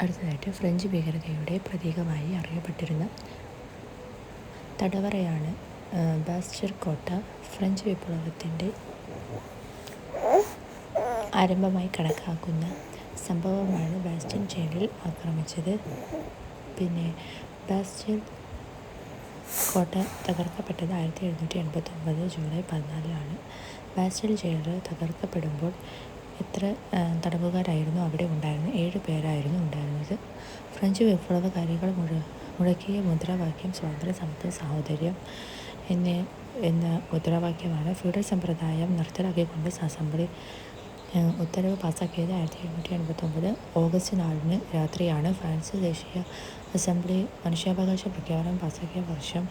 അടുത്തതായിട്ട് ഫ്രഞ്ച് ഭീകരതയുടെ പ്രതീകമായി അറിയപ്പെട്ടിരുന്ന തടവറയാണ് ബാസ്റ്റർ കോട്ട ഫ്രഞ്ച് വിപ്ലവത്തിന്റെ ആരംഭമായി കണക്കാക്കുന്ന സംഭവമാണ് ബാസ്റ്റൻ ജയിലിൽ ആക്രമിച്ചത്. പിന്നെ ബാസ്റ്റൻ കോട്ട തകർക്കപ്പെട്ടത് ആയിരത്തി എഴുന്നൂറ്റി എൺപത്തി ഒമ്പത് ജൂലൈ പതിനാലിലാണ് ബാസ്റ്റൽ ജയിൽ തകർക്കപ്പെടുമ്പോൾ എത്ര തടവുകാരായിരുന്നു. അവിടെ ഉണ്ടായിരുന്നത് ഏഴ് പേരായിരുന്നു ഉണ്ടായിരുന്നത്. ഫ്രഞ്ച് വിപ്ലവകാരികൾ മുഴ മുഴക്കിയ മുദ്രാവാക്യം സ്വാതന്ത്ര്യ സമത്വ സാഹോദര്യം എന്ന എന്ന മുദ്രാവാക്യമാണ് ഫ്യൂഡൽ സമ്പ്രദായം നിർത്തലാക്കിക്കൊണ്ട് അസംബ്ലി ഉത്തരവ് പാസാക്കിയത് ആയിരത്തി എഴുന്നൂറ്റി എൺപത്തൊമ്പത് ഓഗസ്റ്റ് നാലിന് രാത്രിയാണ്. ഫ്രാൻസ് ദേശീയ അസംബ്ലി മനുഷ്യാവകാശ പ്രഖ്യാപനം പാസാക്കിയ വർഷം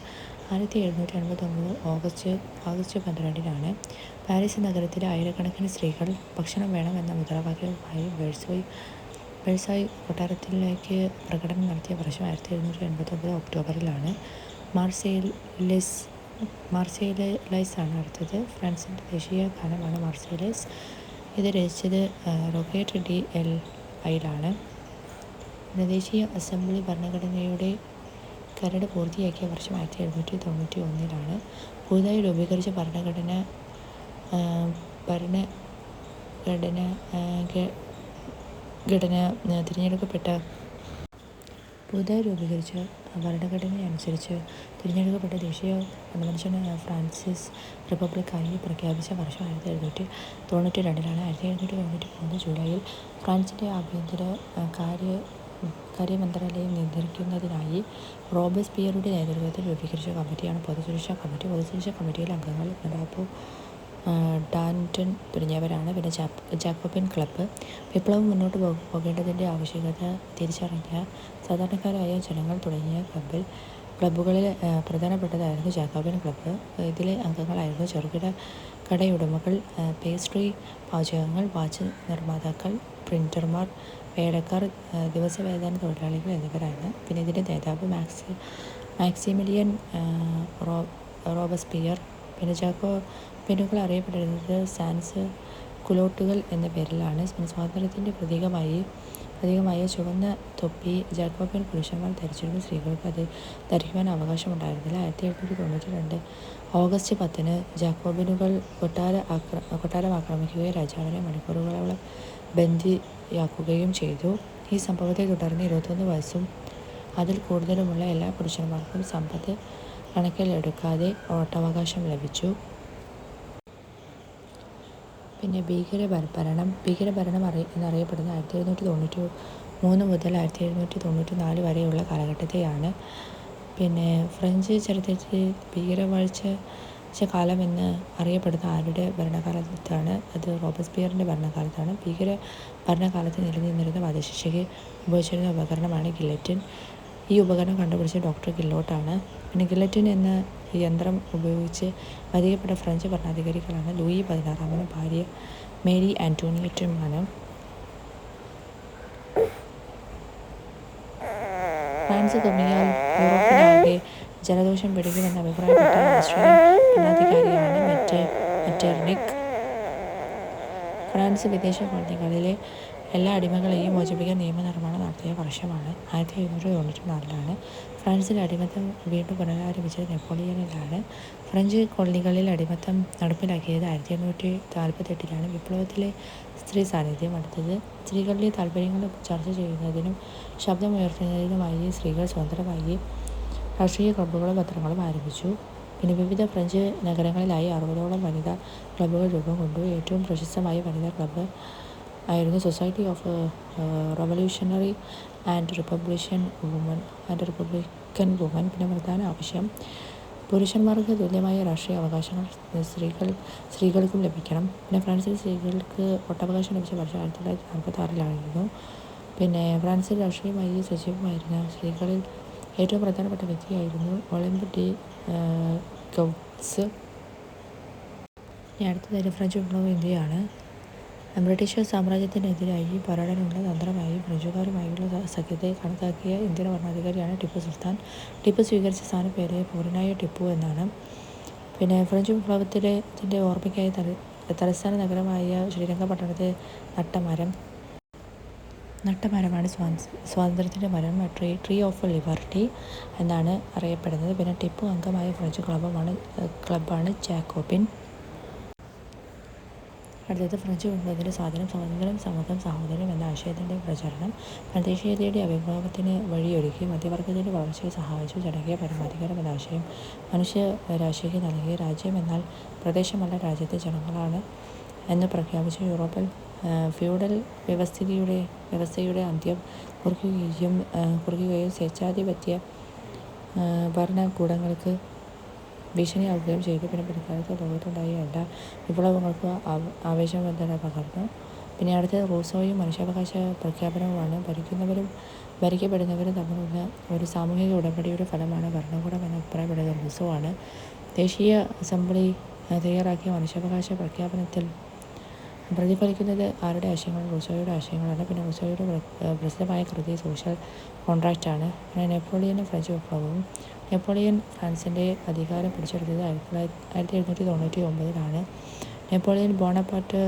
ആയിരത്തി എഴുന്നൂറ്റി എൺപത്തൊമ്പത് ഓഗസ്റ്റ് ഓഗസ്റ്റ് പന്ത്രണ്ടിനാണ് പാരീസ് നഗരത്തിലെ ആയിരക്കണക്കിന് സ്ത്രീകൾ ഭക്ഷണം വേണം എന്ന മുദ്രാവാക്യവുമായി വേഴ്സോയി വേഴ്സായി കൊട്ടാരത്തിലേക്ക് പ്രകടനം നടത്തിയ വർഷം ആയിരത്തി എഴുന്നൂറ്റി എൺപത്തൊമ്പത് ഒക്ടോബറിലാണ് മാർസെയിലെസ് മാർസെയിലൈസ് ആണ് അടുത്തത്. ഫ്രാൻസിന്റെ ദേശീയ ഗാനമാണ് മാർസെയിലൈസ്. ഇത് രചിച്ചത് റൊക്കേറ്റ് ഡി എൽ ഐയിലാണ്. ദേശീയ അസംബ്ലി ഭരണഘടനയുടെ കരട് പൂർത്തിയാക്കിയ വർഷം ആയിരത്തി എഴുന്നൂറ്റി തൊണ്ണൂറ്റി ഒന്നിലാണ് പുതുതായി രൂപീകരിച്ച ഭരണഘടന ഭരണഘടന ഘടന തിരഞ്ഞെടുക്കപ്പെട്ട പുതുതായി രൂപീകരിച്ച ഭരണഘടനയനുസരിച്ച് തിരഞ്ഞെടുക്കപ്പെട്ട ദേശീയ കൺവെൻഷന് ഫ്രാൻസിസ് റിപ്പബ്ലിക്കായി പ്രഖ്യാപിച്ച വർഷം ആയിരത്തി എഴുന്നൂറ്റി തൊണ്ണൂറ്റി രണ്ടിലാണ് ആയിരത്തി എഴുന്നൂറ്റി തൊണ്ണൂറ്റി മൂന്ന് ജൂലൈയിൽ ഫ്രാൻസിന്റെ ആഭ്യന്തര കാര്യ കാര്യമന്ത്രാലയം നിയന്ത്രിക്കുന്നതിനായി റോബസ്പിയറുടെ നേതൃത്വത്തിൽ രൂപീകരിച്ച കമ്മിറ്റിയാണ് പൊതുസുരക്ഷാ കമ്മിറ്റി. പൊതുസുരക്ഷാ കമ്മിറ്റിയിലെ അംഗങ്ങൾ നഡാപ്പോ ഡാന്റൺ തുടങ്ങിയവരാണ്. പിന്നെ ജാക്കോബിൻ ക്ലബ്ബ്. വിപ്ലവം മുന്നോട്ട് പോകേണ്ടതിന്റെ ആവശ്യകത തിരിച്ചറിഞ്ഞ സാധാരണക്കാരായ ജനങ്ങൾ തുടങ്ങിയ ക്ലബ്ബിൽ ക്ലബ്ബുകളിൽ പ്രധാനപ്പെട്ടതായിരുന്നു ജാക്കോബിൻ ക്ലബ്ബ്. ഇതിലെ അംഗങ്ങളായിരുന്നു ചെറുകിട കടയുടമകൾ പേസ്ട്രി പാചകങ്ങൾ വാച്ച് നിർമ്മാതാക്കൾ പ്രിന്റർമാർ വേലക്കാർ ദിവസവേതന തൊഴിലാളികൾ എന്നിവരാണ്. പിന്നെ ഇതിന്റെ നേതാവ് മാക്സി മാക്സിമിലിയൻ റോ റോബസ്പിയർ പിന്നെ ചാക്കോ പിന്നുകൾ അറിയപ്പെട്ടിരുന്നത് സാൻസ് കുലോട്ടുകൾ എന്ന പേരിലാണ്. സ്വാതന്ത്ര്യത്തിന്റെ പ്രതീകമായി പ്രതീകമായ ചുവന്ന തൊപ്പി ജാക്കോബിയൻ പുരുഷന്മാർ ധരിച്ചിരുന്ന. സ്ത്രീകൾക്ക് അത് ധരിക്കുവാൻ അവകാശമുണ്ടായിരുന്നില്ല. ആയിരത്തി എഴുന്നൂറ്റി തൊണ്ണൂറ്റി രണ്ട് ഓഗസ്റ്റ് പത്തിന് ജാക്കോബിനുകൾ കൊട്ടാര ആക്ര കൊട്ടാരം ആക്രമിക്കുകയും രാജാവിനെ മണിക്കൂറുകളോളം ബന്ദിയാക്കുകയും ചെയ്തു. ഈ സംഭവത്തെ തുടർന്ന് ഇരുപത്തൊന്ന് വയസ്സും അതിൽ കൂടുതലുമുള്ള എല്ലാ പുരുഷന്മാർക്കും സമ്പത്ത് കണക്കിലെടുക്കാതെ വോട്ടവകാശം ലഭിച്ചു. പിന്നെ ഭീകര ഭരണം ഭീകരഭരണം അറിയ എന്നറിയപ്പെടുന്ന ആയിരത്തി എഴുന്നൂറ്റി തൊണ്ണൂറ്റി മൂന്ന് മുതൽ ആയിരത്തി എഴുന്നൂറ്റി തൊണ്ണൂറ്റി നാല് വരെയുള്ള കാലഘട്ടത്തെയാണ്. പിന്നെ ഫ്രഞ്ച് ചരിത്രത്തിൽ ഭീകരവാഴ്ച കാലം എന്ന് അറിയപ്പെടുന്ന ആരുടെ ഭരണകാലത്താണ്? അത് റോബസ്പിയറിന്റെ ഭരണകാലത്താണ്. ഭീകര ഭരണകാലത്ത് നിലനിന്നിരുന്ന വധശിക്ഷയ്ക്ക് ഉപയോഗിച്ചിരുന്ന ഉപകരണമാണ് ഗില്ലറ്റിൻ. ഈ ഉപകരണം കണ്ടുപിടിച്ച ഡോക്ടർ ഗില്ലോട്ടാണ് പിന്നെ ഗില്ലറ്റിൻ എന്ന യന്ത്രം ഉപയോഗിച്ച് വധിക്കപ്പെട്ട ഫ്രഞ്ച് ഭരണാധികാരികളാണ് ലൂയി പതിനാറാമനും ഭാര്യ മേരി ആന്റോണിയറ്റുമാണ് ഫ്രാൻസ് തുടങ്ങിയ യൂറോപ്പിനാകെ ജലദോഷം പിടിക്കുമെന്ന് അഭിപ്രായപ്പെട്ട ഓസ്ട്രേലിയൻ ഭരണാധികാരിയാണ് ഫ്രാൻസ് വിദേശ കോളനികളിലെ എല്ലാ അടിമകളെയും മോചിപ്പിക്കാൻ നിയമനിർമ്മാണം നടത്തിയ വർഷമാണ് ആയിരത്തി എഴുന്നൂറ്റി തൊണ്ണൂറ്റി നാലിലാണ് ഫ്രാൻസിലെ അടിമത്തം വീണ്ടും പുനരാരംഭിച്ചത് നെപ്പോളിയനിലാണ്. ഫ്രഞ്ച് കോളനികളിൽ അടിമത്തം നടപ്പിലാക്കിയത് ആയിരത്തി എണ്ണൂറ്റി നാൽപ്പത്തെട്ടിലാണ് വിപ്ലവത്തിലെ സ്ത്രീ സാന്നിധ്യം അടുത്തത്. സ്ത്രീകളുടെ താല്പര്യങ്ങൾ ചർച്ച ചെയ്യുന്നതിനും ശബ്ദമുയർത്തുന്നതിനുമായി സ്ത്രീകൾ സ്വതന്ത്രമായി രാഷ്ട്രീയ ക്ലബ്ബുകളും പത്രങ്ങളും ആരംഭിച്ചു. പിന്നെ വിവിധ ഫ്രഞ്ച് നഗരങ്ങളിലായി അറുപതോളം വനിതാ ക്ലബ്ബുകൾ രൂപം കൊണ്ടു. ഏറ്റവും പ്രശസ്തമായ വനിതാ ക്ലബ്ബ് ആയിരുന്നു society of revolutionary and republican woman and republican woman പിന്നെ പ്രധാന ആവശ്യം പുരുഷന്മാർക്ക് തുല്യമായ രാഷ്ട്രീയ അവകാശങ്ങൾ സ്ത്രീകൾ സ്ത്രീകൾക്കും ലഭിക്കണം. പിന്നെ ഫ്രാൻസിൽ സ്ത്രീകൾക്ക് വോട്ടവകാശം ലഭിച്ച വർഷം ആയിരത്തി തൊള്ളായിരത്തി നാൽപ്പത്തി ആറിലായിരുന്നു. പിന്നെ ഫ്രാൻസിൽ രാഷ്ട്രീയമായി സജീവമായിരുന്ന സ്ത്രീകളിൽ ഏറ്റവും പ്രധാനപ്പെട്ട വ്യക്തിയായിരുന്നു ഒളിമ്പ് ഡി ഗൗട്സ് ഇനി അടുത്തതായിട്ട് ഫ്രഞ്ച് വിപ്ലവം ഇന്ത്യയാണ്. ബ്രിട്ടീഷ് സാമ്രാജ്യത്തിനെതിരായി പോരാടാനുള്ള തന്ത്രമായി ഫ്രഞ്ചുകാരുമായുള്ള സഖ്യത്തെ കണക്കാക്കിയ ഇന്ത്യൻ ഭരണാധികാരിയാണ് ടിപ്പു സുൽത്താൻ. ടിപ്പു സ്വീകരിച്ച സ്ഥാനപ്പേര് പൂർണായ ടിപ്പു എന്നാണ്. പിന്നെ ഫ്രഞ്ച് വിപ്ലവത്തിലെ ഇതിന്റെ ഓർമ്മയ്ക്കായി തല തലസ്ഥാന നഗരമായ ശ്രീരംഗപട്ടണത്തെ നട്ട മരം നട്ട മരമാണ് സ്വാതന്ത്ര്യത്തിന്റെ മരം ട്രീ ട്രീ ഓഫ് ലിബർട്ടി എന്നാണ് അറിയപ്പെടുന്നത്. പിന്നെ ടിപ്പു അംഗമായ ഫ്രഞ്ച് ക്ലബ്ബാണ് ക്ലബ്ബാണ് ജാക്കോബിൻ. അടുത്തത് ഫ്രഞ്ച് വിപ്ലവത്തിന്റെ സ്വാധീനം സ്വാതന്ത്ര്യം സമത്വം സാഹോദര്യം എന്ന ആശയത്തിന്റെ പ്രചരണം. പ്രാദേശികതയുടെ അഭിഭാവത്തിന് വഴിയൊരുക്കി മധ്യവർഗത്തിന്റെ വളർച്ചയെ സഹായിച്ചു ജനകീയ പരമാധികാരം എന്ന ആശയം മനുഷ്യരാശിക്ക് നൽകി. രാജ്യം എന്നാൽ പ്രദേശമല്ല രാജ്യത്തെ ജനങ്ങളാണ് എന്ന് പ്രഖ്യാപിച്ചു യൂറോപ്പിൽ ഫ്യൂഡൽ വ്യവസ്ഥിതിയുടെ വ്യവസ്ഥയുടെ അന്ത്യം കുറിക്കുകയും കുറിക്കുകയും സ്വേച്ഛാധിപത്യ ഭരണകൂടങ്ങൾക്ക് ഭീഷണിയാവുകയും ചെയ്തു. പിന്നെ പിൽക്കാലത്ത് ലോകത്തുണ്ടായ എല്ലാ വിപ്ലവങ്ങൾക്കും ആവേശം തന്നെ പകർന്നു. പിന്നെ അടുത്ത റൂസോയും മനുഷ്യാവകാശ പ്രഖ്യാപനവുമാണ്. ഭരിക്കുന്നവരും ഭരിക്കപ്പെടുന്നവരും തമ്മിലുള്ള ഒരു സാമൂഹിക ഉടമ്പടിയുടെ ഫലമാണ് ഭരണകൂടം എന്ന് അഭിപ്രായപ്പെടുന്ന റൂസോ ആണ് ദേശീയ അസംബ്ലി തയ്യാറാക്കിയ മനുഷ്യാവകാശ പ്രഖ്യാപനത്തിൽ പ്രതിഫലിക്കുന്നത് ആരുടെ ആശയങ്ങൾ? റൂസോയുടെ ആശയങ്ങളാണ്. പിന്നെ റൂസോയുടെ പ്രസിദ്ധമായ കൃതി സോഷ്യൽ കോൺട്രാക്റ്റാണ് പിന്നെ നെപ്പോളിയനും ഫ്രഞ്ച് വിപ്ലവവും നെപ്പോളിയൻ ഫ്രാൻസിന്റെ അധികാരം പിടിച്ചെടുത്തത് ആയിരത്തി തൊള്ളായിരത്തി ആയിരത്തി എഴുന്നൂറ്റി തൊണ്ണൂറ്റി ഒമ്പതിലാണ് നെപ്പോളിയൻ ബോണപ്പാട്ട്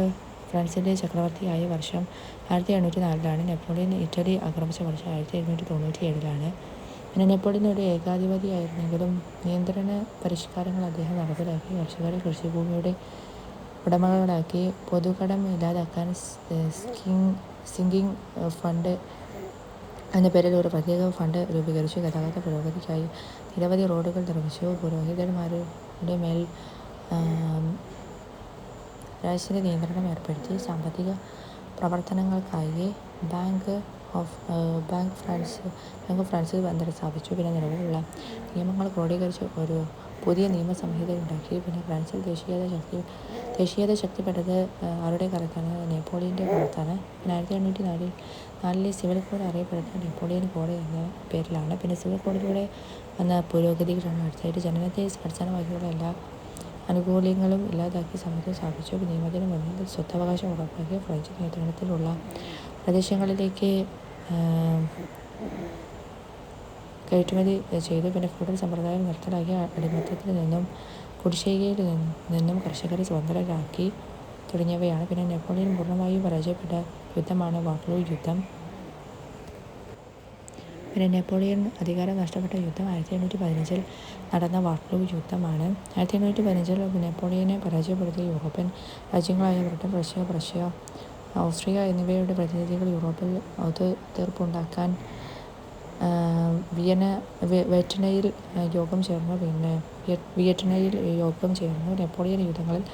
ഫ്രാൻസിന്റെ ചക്രവർത്തിയായ വർഷം ആയിരത്തി എണ്ണൂറ്റി നാലിലാണ് നെപ്പോളിയൻ ഇറ്റലി ആക്രമിച്ച വർഷം ആയിരത്തി എഴുന്നൂറ്റി തൊണ്ണൂറ്റി ഏഴിലാണ് പിന്നെ നെപ്പോളിയൻ ഒരു ഏകാധിപതിയായിരുന്നെങ്കിലും നിയന്ത്രണ പരിഷ്കാരങ്ങൾ അദ്ദേഹം നടപ്പിലാക്കി. കർഷകരെ കൃഷിഭൂമിയുടെ ഉടമകളാക്കി പൊതുകടം ഇല്ലാതാക്കാൻ സ്കിങ് സിങ്കിങ് ഫണ്ട് എന്ന പേരിൽ ഒരു പ്രത്യേക ഫണ്ട് രൂപീകരിച്ചു. ഗതാഗത പുരോഗതിക്കായി നിരവധി റോഡുകൾ നിർമ്മിച്ചു. പുരോഹിതന്മാരുടെ മേൽ രാഷ്ട്രീയ നിയന്ത്രണം ഏർപ്പെടുത്തി. സാമ്പത്തിക പ്രവർത്തനങ്ങൾക്കായി bank of bank France bank of ഫ്രാൻസിൽ ബന്ധം സ്ഥാപിച്ചു. പിന്നെ നിലവിലുള്ള നിയമങ്ങൾ ക്രോഡീകരിച്ച്. ഒരു പുതിയ നിയമസംഹിത ഉണ്ടാക്കി. പിന്നെ ഫ്രാൻസിൽ ദേശീയത ശക്തി ദേശീയത ശക്തിപ്പെട്ടത് ആരുടെ കാലത്താണ്? നെപ്പോളിയന്റെ കാലത്താണ്. പിന്നെ ആയിരത്തി എണ്ണൂറ്റി നാലിൽ നാലിലെ സിവിൽ കോഡ് അറിയപ്പെടുന്നത് നെപ്പോളിയൻ കോഡ് എന്ന പേരിലാണ്. പിന്നെ സിവിൽ കോഡിലൂടെ വന്ന പുരോഗതികളാണ് അടുത്തായിട്ട് ജനനത്തെ അടിസ്ഥാനമാക്കിയുള്ള എല്ലാ ആനുകൂല്യങ്ങളും ഇല്ലാതാക്കി സമത്വം സ്ഥാപിച്ചു. നിയമത്തിന് മുന്നിൽ സ്വത്തവകാശം ഉറപ്പാക്കി ഫ്രഞ്ച് നിയന്ത്രണത്തിലുള്ള പ്രദേശങ്ങളിലേക്ക് കയറ്റുമതി ചെയ്തു. പിന്നെ കൂടുതൽ സമ്പ്രദായം നിർത്തലാക്കി അടിമത്തത്തിൽ നിന്നും കുടിശ്ശികയിൽ നിന്നും കർഷകരെ സ്വതന്ത്രരാക്കി തുടങ്ങിയവയാണ്. പിന്നെ നെപ്പോളിയൻ പൂർണമായും പരാജയപ്പെട്ട യുദ്ധമാണ് വാക്ലൂ യുദ്ധം. പിന്നെ നെപ്പോളിയൻ അധികാരം നഷ്ടപ്പെട്ട യുദ്ധം ആയിരത്തി എണ്ണൂറ്റി പതിനഞ്ചിൽ നടന്ന വാട്ട്ലൂ യുദ്ധമാണ്. ആയിരത്തി എണ്ണൂറ്റി പതിനഞ്ചിൽ നെപ്പോളിയനെ പരാജയപ്പെടുത്തിയ യൂറോപ്യൻ രാജ്യങ്ങളായ ബ്രിട്ടൻ റഷ്യ പ്രഷ്യ ഓസ്ട്രിയ എന്നിവയുടെ പ്രതിനിധികൾ യൂറോപ്പിൽ ഒത്തുതീർപ്പുണ്ടാക്കാൻ വിയന വിയറ്റ്നയിൽ യോഗം ചേർന്നു. പിന്നെ വിയറ്റ്നയിൽ യോഗം ചേർന്നു. നെപ്പോളിയൻ യുദ്ധങ്ങളിൽ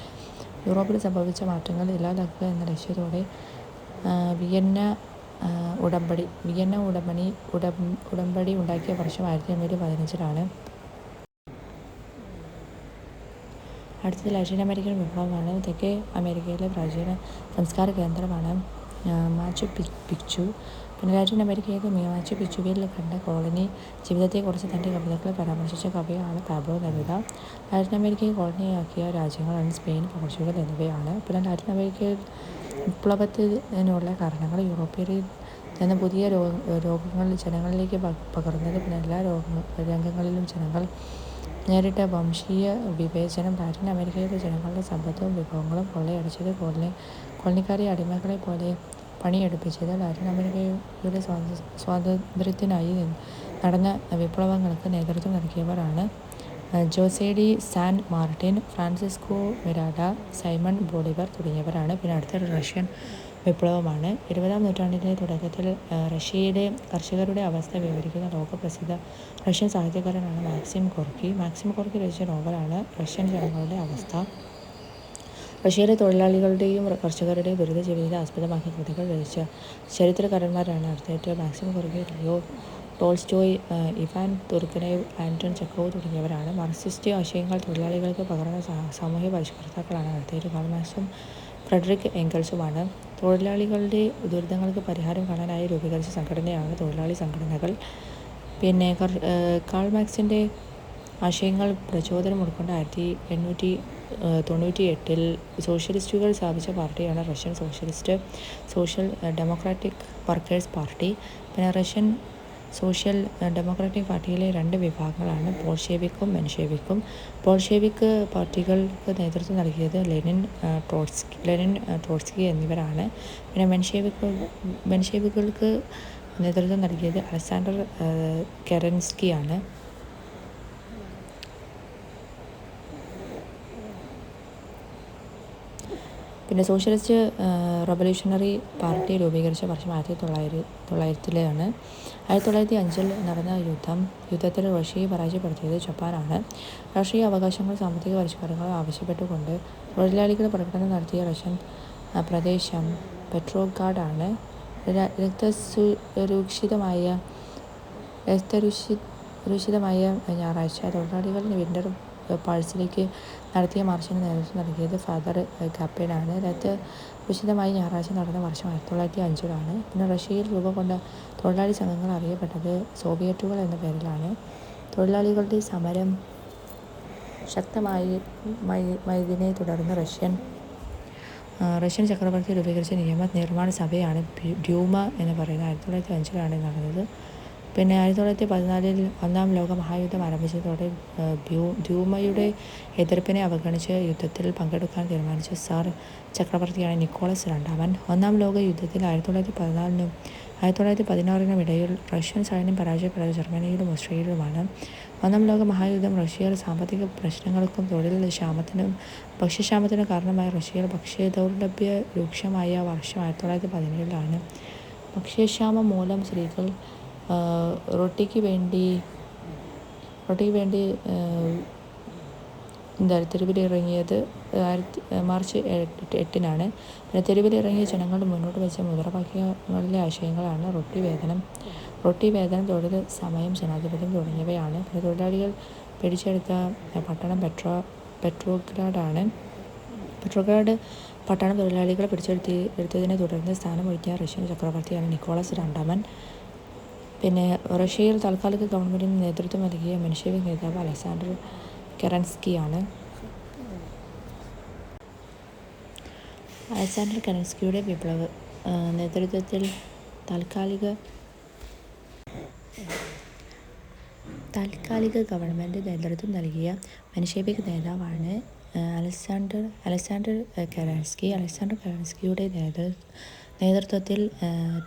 യൂറോപ്പിൽ സംഭവിച്ച മാറ്റങ്ങൾ ഇല്ലാതാക്കുക എന്ന ലക്ഷ്യത്തോടെ വിയന്ന ഉടമ്പടി വിയന്ന ഉടമ്പടി ഉടം ഉടമ്പടി ഉണ്ടാക്കിയ വർഷം ആയിരത്തി എണ്ണൂറ്റി പതിനഞ്ചിലാണ്. അടുത്തത് ലാറ്റിൻ അമേരിക്കൻ വിപ്ലവമാണ്. തെക്കേ അമേരിക്കയിലെ പ്രാചീന സംസ്കാര കേന്ദ്രമാണ് മാച്ചു പിച്ചു പിന്നെ പരിക്കേക്ക് അമേരിക്കയിലെ മാച്ചു പിച്ചുവിൽ കണ്ട കോളനി ജീവിതത്തെക്കുറിച്ച് തന്റെ കവിതകൾ പരാമർശിച്ച കവിയാണ് പാബ്ലോ നവിത ലാറ്റിൻ അമേരിക്കയെ കോളനിയാക്കിയ രാജ്യങ്ങളാണ് സ്പെയിൻ പോർച്ചുഗൽ എന്നിവയാണ്. പിന്നെ ലാറ്റിൻ അമേരിക്കയിൽ വിപ്ലവത്തിനുള്ള കാരണങ്ങൾ യൂറോപ്യരിൽ നിന്ന് പുതിയ രോഗങ്ങൾ ജനങ്ങളിലേക്ക് പകർന്നത് പിന്നെ എല്ലാ രംഗങ്ങളിലും ജനങ്ങൾ നേരിട്ട വംശീയ വിവേചനം ലാറ്റിൻ അമേരിക്കയിലെ ജനങ്ങളുടെ സമ്പത്തും വിഭവങ്ങളും കൊള്ളയടിച്ചത് കോളനി കോളനിക്കാരെ അടിമകളെ പോലെ പണിയെടുപ്പിച്ചത് ലാറ്റിൻ അമേരിക്കയുടെ സ്വാതന്ത്ര്യത്തിനായി നടന്ന വിപ്ലവങ്ങൾക്ക് നേതൃത്വം നൽകിയവരാണ്. Jose de San Martin Francisco Miranda Simon Bolivar തുടങ്ങിയവരാണ്. പിന്നെ അടുത്തൊരു റഷ്യൻ വിപ്ലവമാണ്. ഇരുപതാം നൂറ്റാണ്ടിന്റെ തുടക്കത്തിൽ റഷ്യയിലെ കർഷകരുടെ അവസ്ഥ വിവരിക്കുന്ന ലോകപ്രസിദ്ധ റഷ്യൻ സാഹിത്യകാരനാണ് മാക്സിം ഗോർക്കി മാക്സിം ഗോർക്കി രചിച്ച നോവലാണ് റഷ്യൻ ജനങ്ങളുടെ അവസ്ഥ. റഷ്യയിലെ തൊഴിലാളികളുടെയും കർഷകരുടെയും ദുരിത ജീവിതത്തെ ആസ്പദമാക്കിയ കൃതികൾ രചിച്ച ചരിത്രകാരന്മാരാണ് അർത്ഥേറ്റ Maxim Gorky Leo Tolstoy Ivan Turgenev Anton Chekhov തുടങ്ങിയവരാണ്. മാർക്സിസ്റ്റ് ആശയങ്ങൾ തൊഴിലാളികൾക്ക് പകർന്ന സാമൂഹ്യ പരിഷ്കർത്താക്കളാണ്. അടുത്തായിട്ട് കാൾമാക്സും ഫ്രെഡറിക് എങ്കൽസുമാണ് തൊഴിലാളികളുടെ ദുരിതങ്ങൾക്ക് പരിഹാരം കാണാനായി രൂപീകരിച്ച സംഘടനയാണ് തൊഴിലാളി സംഘടനകൾ. പിന്നെ കാൾ മാക്സിന്റെ ആശയങ്ങൾ പ്രചോദനം ഉൾക്കൊണ്ട് ആയിരത്തി എണ്ണൂറ്റി തൊണ്ണൂറ്റി എട്ടിൽ സോഷ്യലിസ്റ്റുകൾ സ്ഥാപിച്ച പാർട്ടിയാണ് Russian socialist social democratic workers party. പിന്നെ റഷ്യൻ സോഷ്യൽ ഡെമോക്രാറ്റിക് പാർട്ടിയിലെ രണ്ട് വിഭാഗങ്ങളാണ് പോൾഷേവിക്കും മെൻഷേവിക്കും. പോൾഷേവിക്ക് പാർട്ടികൾക്ക് നേതൃത്വം നൽകിയത് ലെനിൻ ട്രോട്സ്കി ലെനിൻ ട്രോട്സ്കി എന്നിവരാണ്. പിന്നെ മെൻഷേവിക്ക് മെൻഷേവിക്കുകൾക്ക് നേതൃത്വം നൽകിയത് അലക്സാണ്ടർ കെറൻസ്കിയാണ്. പിന്നെ സോഷ്യലിസ്റ്റ് റവല്യൂഷണറി പാർട്ടി രൂപീകരിച്ച വർഷം ആയിരത്തി തൊള്ളായിരത്തി തൊള്ളായിരത്തിലാണ്. ആയിരത്തി തൊള്ളായിരത്തി അഞ്ചിൽ നടന്ന യുദ്ധം യുദ്ധത്തിൽ റഷ്യയെ പരാജയപ്പെടുത്തിയത് ജപ്പാനാണ്. രാഷ്ട്രീയ അവകാശങ്ങൾ സാമ്പത്തിക പരിഷ്കാരങ്ങൾ ആവശ്യപ്പെട്ടുകൊണ്ട് തൊഴിലാളികൾ പ്രകടനം നടത്തിയ റഷ്യൻ പ്രദേശം പെട്രോഗാഡാണ് രക്തസുരൂക്ഷിതമായ രക്തരുഷി രക്തരുഷിതമായ ഞായറാഴ്ച തൊഴിലാളികൾ വിന്റർ പാഴ്സിലേക്ക് നടത്തിയ മാർച്ചിന് നേതൃത്വം നൽകിയത് ഫാദർ കപ്പേനാണ്. വിശദമായി ഞായറാഴ്ച നടന്ന വർഷം ആയിരത്തി തൊള്ളായിരത്തി അഞ്ചിലാണ്. പിന്നെ റഷ്യയിൽ രൂപം കൊണ്ട തൊഴിലാളി സംഘങ്ങൾ അറിയപ്പെട്ടത് സോവിയറ്റുകൾ എന്ന പേരിലാണ്. തൊഴിലാളികളുടെ സമരം ശക്തമായി മയതിനെ തുടർന്ന് റഷ്യൻ റഷ്യൻ ചക്രവർത്തി രൂപീകരിച്ച നിയമ നിർമ്മാണ സഭയാണ് ഡ്യൂമ എന്ന് പറയുന്നത്. ആയിരത്തി തൊള്ളായിരത്തി അഞ്ചിലാണ് നടന്നത്. പിന്നെ ആയിരത്തി തൊള്ളായിരത്തി പതിനാലിൽ ഒന്നാം ലോക മഹായുദ്ധം ആരംഭിച്ചതോടെ ധ്യൂമയുടെ എതിർപ്പിനെ അവഗണിച്ച് യുദ്ധത്തിൽ പങ്കെടുക്കാൻ തീരുമാനിച്ച സാർ ചക്രവർത്തിയാണ് നിക്കോളസ് രണ്ടാമൻ. ഒന്നാം ലോക യുദ്ധത്തിൽ ആയിരത്തി തൊള്ളായിരത്തി പതിനാലിനും ആയിരത്തി തൊള്ളായിരത്തി പതിനാറിനും ഇടയിൽ റഷ്യൻ സൈന്യം പരാജയപ്പെട്ടത് ജർമ്മനിയിലും ഓസ്ട്രേലിയയിലുമാണ്. ഒന്നാം ലോക മഹായുദ്ധം റഷ്യയിൽ സാമ്പത്തിക പ്രശ്നങ്ങൾക്കും തൊഴിൽ ക്ഷാമത്തിനും ഭക്ഷ്യക്ഷാമത്തിനും കാരണമായ റഷ്യയിൽ ഭക്ഷ്യദൗർലഭ്യ രൂക്ഷമായ വർഷം ആയിരത്തി തൊള്ളായിരത്തി പതിനേഴിലാണ് ഭക്ഷ്യക്ഷാമം മൂലം സ്ത്രീകൾ റൊട്ടിക്ക് വേണ്ടി റൊട്ടിക്ക് വേണ്ടി എന്താ തെരുവിലിറങ്ങിയത് ആയിരത്തി മാർച്ച് എട്ടിനാണ്. പിന്നെ തെരുവിലിറങ്ങിയ ജനങ്ങൾ മുന്നോട്ട് വെച്ച മുദ്രാവാക്യങ്ങളിലെ ആശയങ്ങളാണ് റൊട്ടി വേതനം. റൊട്ടി വേതനം തൊഴിൽ സമയം ജനാധിപത്യം തുടങ്ങിയവയാണ്. പിന്നെ തൊഴിലാളികൾ പിടിച്ചെടുത്ത പട്ടണം പെട്രോ പെട്രോഗ്രാഡാണ്. പെട്രോഗ്രാഡ് പട്ടണം തൊഴിലാളികളെ പിടിച്ചെടുത്തി എടുത്തതിനെ തുടർന്ന് സ്ഥാനമൊഴിക്കാൻ റഷ്യൻ ചക്രവർത്തിയാണ് നിക്കോളസ് രണ്ടാമൻ. പിന്നെ റഷ്യയിൽ താൽക്കാലിക ഗവൺമെന്റിന് നേതൃത്വം നൽകിയ മനുഷ്യവി നേതാവ് അലക്സാണ്ടർ കെറൻസ്കിയാണ്. അലക്സാണ്ടർ കെറൻസ്കിയുടെ വിപ്ലവ നേതൃത്വത്തിൽ താൽക്കാലിക താൽക്കാലിക ഗവൺമെന്റ് നേതൃത്വം നൽകിയ മനുഷ്യവിക നേതാവാണ് അലക്സാണ്ടർ അലക്സാണ്ടർ കെറൻസ്കി. അലക്സാണ്ടർ കെറൻസ്കിയുടെ നേതൃ നേതൃത്വത്തിൽ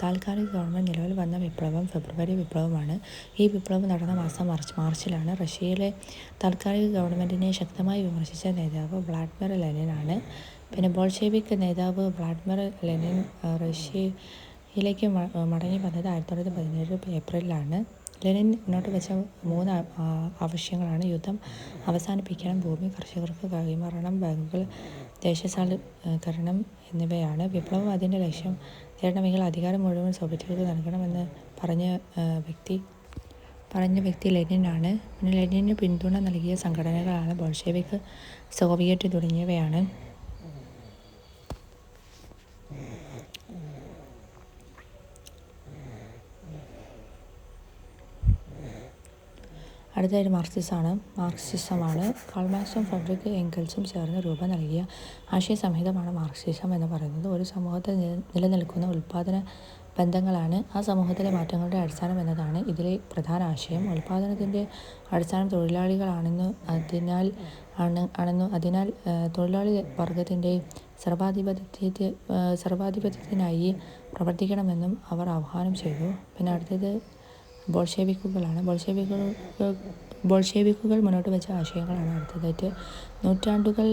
താൽക്കാലിക ഗവൺമെന്റ് നിലവിൽ വന്ന വിപ്ലവം ഫെബ്രുവരി വിപ്ലവമാണ്. ഈ വിപ്ലവം നടന്ന മാസം മാർച്ച് മാർച്ചിലാണ് റഷ്യയിലെ താൽക്കാലിക ഗവൺമെന്റിനെ ശക്തമായി വിമർശിച്ച നേതാവ് വ്ളാഡിമിർ ലെനിനാണ്. പിന്നെ ബോൾഷെവിക് നേതാവ് വ്ളാഡിമിർ ലെനിൻ റഷ്യയിലേക്ക് മടങ്ങി വന്നത് ആയിരത്തി തൊള്ളായിരത്തി പതിനേഴ് ഏപ്രിലാണ് ലെനിൻ മുന്നോട്ട് വെച്ച മൂന്ന് ആവശ്യങ്ങളാണ് യുദ്ധം അവസാനിപ്പിക്കണം ഭൂമി കർഷകർക്ക് കൈമാറണം ബാങ്കുകൾ ദേശസാൽക്കരണം എന്നിവയാണ് വിപ്ലവം അതിന്റെ ലക്ഷ്യം നേടണമെങ്കിൽ അധികാരം മുഴുവൻ സോവിയറ്റുകൾക്ക് നൽകണമെന്ന് പറഞ്ഞ വ്യക്തി പറഞ്ഞ വ്യക്തി ലെനിനാണ്. പിന്നെ ലെനിന് പിന്തുണ നൽകിയ സംഘടനകളാണ് ബോൾഷെവിക് സോവിയറ്റ് തുടങ്ങിയവയാണ്. അടുത്തതായിട്ട് മാർക്സിസമാണ്. മാർക്സിസമാണ്. കാൾമാക്സും ഫ്രെഡറിക് എങ്കൽസും ചേർന്ന് രൂപം നൽകിയ ആശയ സംഹിതമാണ് മാർക്സിസം എന്ന് പറയുന്നത്. ഒരു സമൂഹത്തിൽ നിലനിൽക്കുന്ന ഉൽപ്പാദന ബന്ധങ്ങളാണ് ആ സമൂഹത്തിലെ മാറ്റങ്ങളുടെ അടിസ്ഥാനം എന്നതാണ് ഇതിലെ പ്രധാന ആശയം. ഉൽപ്പാദനത്തിന്റെ അടിസ്ഥാനം തൊഴിലാളികളാണെന്ന് അതിനാൽ ആണ് ആണെന്നു അതിനാൽ തൊഴിലാളി വർഗത്തിന്റെ സർവാധിപത്യത്തെ സർവാധിപത്യത്തിനായി പ്രവർത്തിക്കണമെന്നും അവർ ആഹ്വാനം ചെയ്തു. പിന്നെ അടുത്തത് ബോൾഷെവിക്കുകളാണ്. ബോൾഷെവിക്കുകൾ ബോൾഷെവിക്കുകൾ മുന്നോട്ട് വെച്ച ആശയങ്ങളാണ് അടുത്തതായിട്ട് നൂറ്റാണ്ടുകൾ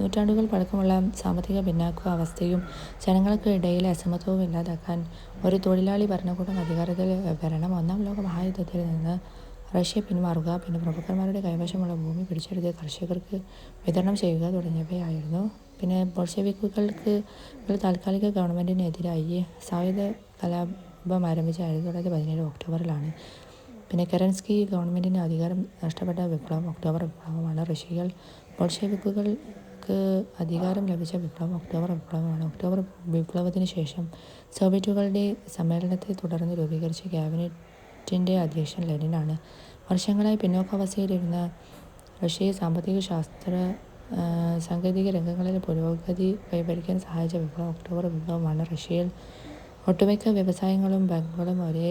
നൂറ്റാണ്ടുകൾ പഴക്കമുള്ള സാമ്പത്തിക പിന്നാക്കാവസ്ഥയും ജനങ്ങൾക്ക് ഇടയിലെ അസമത്വവും ഇല്ലാതാക്കാൻ ഒരു തൊഴിലാളി ഭരണകൂടം അധികാരത്തിൽ വരണം. ഒന്നാം ലോക മഹായുദ്ധത്തിൽ നിന്ന് റഷ്യ പിന്മാറുക പിന്നെ പ്രഭുക്കന്മാരുടെ കൈവശമുള്ള ഭൂമി പിടിച്ചെടുത്ത് കർഷകർക്ക് വിതരണം ചെയ്യുക തുടങ്ങിയവയായിരുന്നു. പിന്നെ ബോൾഷെവിക്കുകൾക്ക് ഒരു താൽക്കാലിക ഗവൺമെന്റിനെതിരായി സായുധ കലാപം ആരംഭിച്ച ആയിരത്തി തൊള്ളായിരത്തി പതിനേഴ് ഒക്ടോബറിലാണ്. പിന്നെ കെറൻസ്കി ഗവൺമെന്റിന് അധികാരം നഷ്ടപ്പെട്ട വിപ്ലവം ഒക്ടോബർ വിപ്ലവമാണ്. റഷ്യയിൽ ബോൾഷെവിക്കുകൾക്ക് അധികാരം ലഭിച്ച വിപ്ലവം ഒക്ടോബർ വിപ്ലവമാണ്. ഒക്ടോബർ വിപ്ലവത്തിന് ശേഷം സോവിയറ്റുകളുടെ സമ്മേളനത്തെ തുടർന്ന് രൂപീകരിച്ച ക്യാബിനറ്റിന്റെ അധ്യക്ഷൻ ലെനിനാണ്. വർഷങ്ങളായി പിന്നോക്കാവസ്ഥയിലിരുന്ന റഷ്യയെ സാമ്പത്തിക ശാസ്ത്ര സാങ്കേതിക രംഗങ്ങളിൽ പുരോഗതി കൈവരിക്കാൻ സഹായിച്ച വിപ്ലവം ഒക്ടോബർ വിപ്ലവമാണ്. റഷ്യയിൽ ഒട്ടുമിക്ക വ്യവസായങ്ങളും ബാങ്കുകളും ഒരേ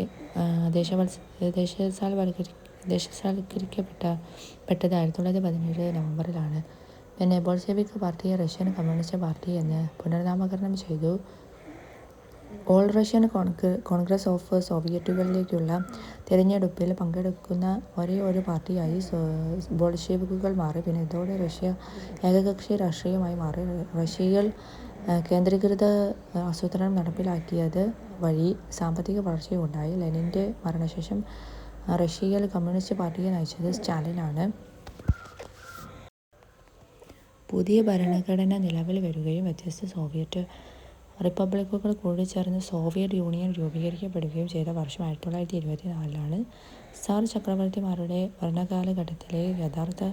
ദേശവത്സ ദേശസാൽവൽക്കരി ദേശസാൽക്കരിക്കപ്പെട്ട പെട്ടത് ആയിരത്തി തൊള്ളായിരത്തി പതിനേഴ് നവംബറിലാണ്. പിന്നെ ബോൾഷെവിക് പാർട്ടിയെ റഷ്യൻ കമ്മ്യൂണിസ്റ്റ് പാർട്ടി എന്ന് പുനർനാമകരണം ചെയ്തു. ഓൾ റഷ്യൻ കോൺഗ്രസ് ഓഫ് സോവിയറ്റുകളിലേക്കുള്ള തിരഞ്ഞെടുപ്പിൽ പങ്കെടുക്കുന്ന ഒരേ ഒരു പാർട്ടിയായി ബോൾഷെവിക്കുകൾ മാറി. പിന്നെ ഇതോടെ റഷ്യ ഏകകക്ഷി രാഷ്ട്രീയമായി മാറി. റഷ്യയിൽ കേന്ദ്രീകൃത ആസൂത്രണം നടപ്പിലാക്കിയത് വഴി സാമ്പത്തിക വളർച്ചയുണ്ടായി. ലെനിന്റെ മരണശേഷം റഷ്യയിൽ കമ്മ്യൂണിസ്റ്റ് പാർട്ടിയെ നയിച്ചത് സ്റ്റാലിനാണ്. പുതിയ ഭരണഘടന നിലവിൽ വരികയും വ്യത്യസ്ത സോവിയറ്റ് റിപ്പബ്ലിക്കുകൾ കൂടിച്ചേർന്ന് സോവിയറ്റ് യൂണിയൻ രൂപീകരിക്കപ്പെടുകയും ചെയ്ത വർഷം ആയിരത്തി തൊള്ളായിരത്തി ഇരുപത്തി നാലിലാണ് സാർ ചക്രവർത്തിമാരുടെ ഭരണകാലഘട്ടത്തിലെ യഥാർത്ഥ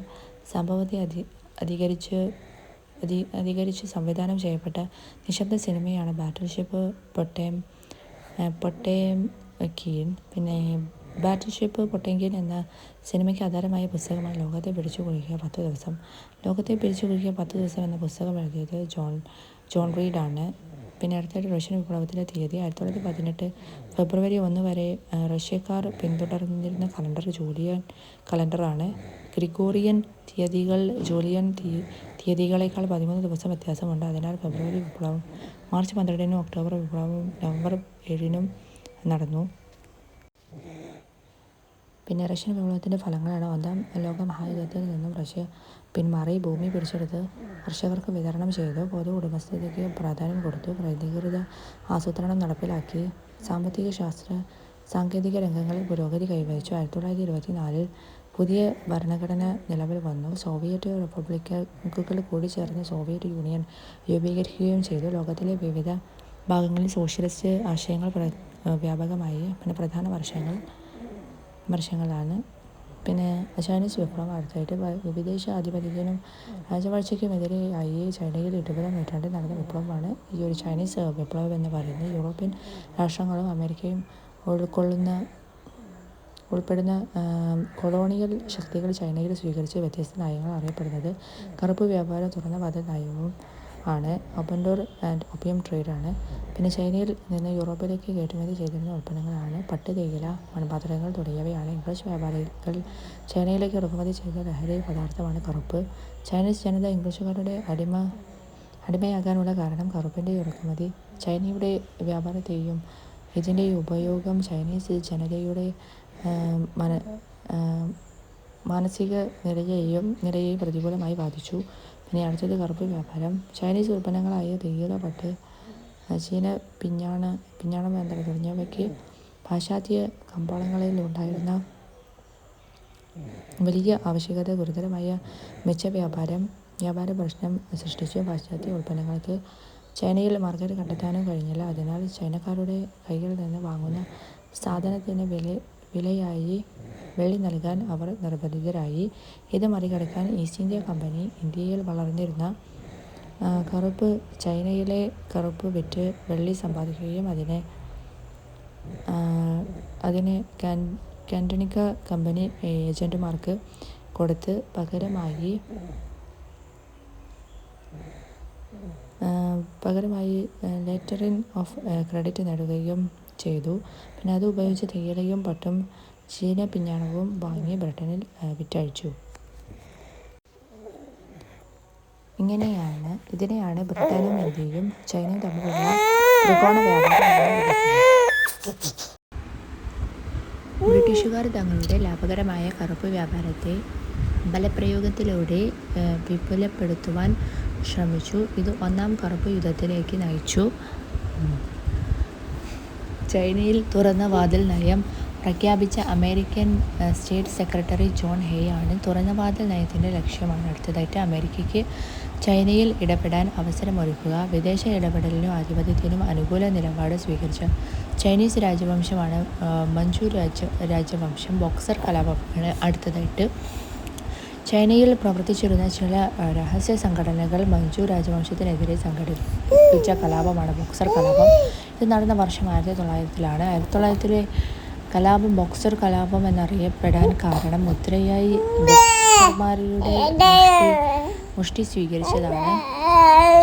സംഭവത്തെ അധി അധികരിച്ച് അധി അധികരിച്ച് സംവിധാനം ചെയ്യപ്പെട്ട നിശബ്ദ സിനിമയാണ് ബാറ്റിൽ ഷിപ്പ് പൊട്ടേം പൊട്ടേം കീൻ പിന്നെ ബാറ്റിൽ ഷിപ്പ് പൊട്ടേങ്കീൻ എന്ന സിനിമയ്ക്ക് ആധാരമായ പുസ്തകമാണ് ലോകത്തെ പിടിച്ചു കുലുക്കിയ പത്ത് ദിവസം. ലോകത്തെ പിടിച്ചു കുലുക്കിയ പത്ത് ദിവസം എന്ന പുസ്തകം എഴുതിയത് ജോൺ ജോൺ റീഡാണ്. പിന്നെ അടുത്തായിട്ട് റഷ്യൻ വിപ്ലവത്തിലെ തീയതി ആയിരത്തി തൊള്ളായിരത്തി പതിനെട്ട് ഫെബ്രുവരി ഒന്ന് വരെ റഷ്യക്കാർ പിന്തുടർന്നിരുന്ന കലണ്ടർ ജൂലിയൻ കലണ്ടറാണ്. ഗ്രിഗോറിയൻ തീയതികൾ ജൂലിയൻ തീയതികളേക്കാൾ പതിമൂന്ന് ദിവസം വ്യത്യാസമുണ്ട്. അതിനാൽ ഫെബ്രുവരി വിപ്ലവം മാർച്ച് പന്ത്രണ്ടിനും ഒക്ടോബർ വിപ്ലവം നവംബർ ഏഴിനും നടന്നു. പിന്നെ റഷ്യൻ വിപ്ലവത്തിന്റെ ഫലങ്ങളാണ്. ഒന്നാം ലോക മഹായുദ്ധത്തിൽ നിന്നും റഷ്യ പിന്മാറി ഭൂമി പിടിച്ചെടുത്ത് കർഷകർക്ക് വിതരണം ചെയ്തു. പൊതു ഉടമസ്ഥതയ്ക്ക് പ്രാധാന്യം കൊടുത്തു. പ്രതികൃത ആസൂത്രണം നടപ്പിലാക്കി. സാമ്പത്തിക ശാസ്ത്ര സാങ്കേതിക രംഗങ്ങളിൽ പുരോഗതി കൈവരിച്ചു. ആയിരത്തി തൊള്ളായിരത്തി ഇരുപത്തി നാലിൽ പുതിയ ഭരണഘടന നിലവിൽ വന്നു. സോവിയറ്റ് റിപ്പബ്ലിക്കുകൾ കൂടി ചേർന്ന് സോവിയറ്റ് യൂണിയൻ രൂപീകരിക്കുകയും ചെയ്തു. ലോകത്തിലെ വിവിധ ഭാഗങ്ങളിൽ സോഷ്യലിസ്റ്റ് ആശയങ്ങൾ വ്യാപകമായി. പിന്നെ പ്രധാന വർഷങ്ങൾ വർഷങ്ങളാണ്. പിന്നെ ചൈനീസ് വിപ്ലവം അടുത്തായിട്ട് വിദേശ ആധിപത്യത്തിനും രാജവാഴ്ചയ്ക്കുമെതിരെയായി ചൈനയിൽ ഇരുപതാം നൂറ്റാണ്ടിൽ നടന്ന വിപ്ലവമാണ്. ഈ ഒരു ചൈനീസ് വിപ്ലവം എന്ന് പറയുന്നത് യൂറോപ്യൻ രാഷ്ട്രങ്ങളും അമേരിക്കയും ഉൾക്കൊള്ളുന്ന ഉൾപ്പെടുന്ന കൊളോണിയൽ ശക്തികൾ ചൈനയിൽ സ്വീകരിച്ച വ്യത്യസ്ത നയങ്ങൾ അറിയപ്പെടുന്നത് കറുപ്പ് വ്യാപാരം തുറന്ന വാതിൽ നയവും ആണ്. ഓപ്പൺ ആൻഡ് ഒപ്പിയം ട്രേഡാണ് പിന്നെ ചൈനയിൽ നിന്ന് യൂറോപ്പിലേക്ക് കയറ്റുമതി ചെയ്തിരുന്ന ഉൽപ്പന്നങ്ങളാണ് പട്ട് തേയില മൺപാത്രങ്ങൾ തുടങ്ങിയവയാണ് ഇംഗ്ലീഷ് വ്യാപാരികൾ ചൈനയിലേക്ക് ഇറക്കുമതി ചെയ്ത ലഹരി പദാർത്ഥമാണ് കറുപ്പ്. ചൈനീസ് ജനത ഇംഗ്ലീഷുകാരുടെ അടിമ അടിമയാകാനുള്ള കാരണം കറുപ്പിന്റെ ഇറക്കുമതി. ചൈനയുടെ വ്യാപാരത്തെയും ഇതിന്റെ ഉപയോഗം ചൈനീസ് ജനതയുടെ മാനസിക നിലയെയും നിലയെയും പ്രതികൂലമായി ബാധിച്ചു. പിന്നെ അടുത്തത് കറുപ്പ് വ്യാപാരം ചൈനീസ് ഉൽപ്പന്നങ്ങളായ തേയില പട്ട് ചീന പിഞ്ഞാണ് പിഞ്ഞാണം വേന്തര തുടങ്ങിയവയ്ക്ക് പാശ്ചാത്യ കമ്പോളങ്ങളിൽ ഉണ്ടായിരുന്ന വലിയ ആവശ്യകത ഗുരുതരമായ മെച്ച വ്യാപാരം വ്യാപാര പ്രശ്നം സൃഷ്ടിച്ച പാശ്ചാത്യ ഉൽപ്പന്നങ്ങൾക്ക് ചൈനയിൽ മാർക്കറ്റ് കണ്ടെത്താനും കഴിഞ്ഞില്ല. അതിനാൽ ചൈനക്കാരുടെ കയ്യിൽ നിന്ന് വാങ്ങുന്ന സാധനത്തിന് വില വിലയായി വെള്ളി നൽകാൻ അവർ നിർബന്ധിതരായി. ഇത് മറികടക്കാൻ ഈസ്റ്റ് ഇന്ത്യ കമ്പനി ഇന്ത്യയിൽ വളർന്നിരുന്ന കറുപ്പ് ചൈനയിലെ കറുപ്പ് വിറ്റ് വെള്ളി സമ്പാദിക്കുകയും അതിനെ അതിന് കാന്റണിക്ക കമ്പനി ഏജന്റുമാർക്ക് കൊടുത്ത് പകരമായി പകരമായി ലെറ്ററിൻ ഓഫ് ക്രെഡിറ്റ് നേടുകയും ചെയ്തു. പിന്നെ അത് ഉപയോഗിച്ച് തേയിലയും പട്ടും ചീന പിഞ്ഞാണവും വാങ്ങി ബ്രിട്ടനിൽ വിറ്റഴിച്ചു. ഇങ്ങനെയാണ് ഇതിനെയാണ് ബ്രിട്ടനും ഇന്ത്യയും ചൈനയും തമ്മിലുള്ള ത്രികോണ വ്യാപാരം ബ്രിട്ടീഷുകാർ തങ്ങളുടെ ലാഭകരമായ കറുപ്പ് വ്യാപാരത്തെ ബലപ്രയോഗത്തിലൂടെ വിപുലപ്പെടുത്തുവാൻ ശ്രമിച്ചു. ഇത് ഒന്നാം കറുപ്പ് യുദ്ധത്തിലേക്ക് നയിച്ചു. ചൈനയിൽ തുറന്ന വാതിൽ നയം പ്രഖ്യാപിച്ച American state secretary John Hay ആണ് തുറന്ന വാതിൽ നയത്തിന്റെ ലക്ഷ്യമാണ് അടുത്തതായിട്ട് അമേരിക്കയ്ക്ക് ചൈനയിൽ ഇടപെടാൻ അവസരമൊരുക്കുക. വിദേശ ഇടപെടലിനും ആധിപത്യത്തിനും അനുകൂല നിലപാട് സ്വീകരിച്ച ചൈനീസ് രാജവംശമാണ് മഞ്ചു രാജ രാജവംശം ബോക്സർ കലാപമാണ് അടുത്തതായിട്ട്. ചൈനയിൽ പ്രവർത്തിച്ചിരുന്ന ചില രഹസ്യ സംഘടനകൾ മഞ്ചു രാജവംശത്തിനെതിരെ സംഘടിപ്പിച്ച കലാപമാണ് ബോക്സർ കലാപം. ഇത് നടന്ന വർഷം ആയിരത്തി തൊള്ളായിരത്തിലാണ് ആയിരത്തി തൊള്ളായിരത്തിലെ കലാപം ബോക്സർ കലാപം എന്നറിയപ്പെടാൻ കാരണം മുദ്രയായി മുഷ്ടി സ്വീകരിച്ചതാണ്.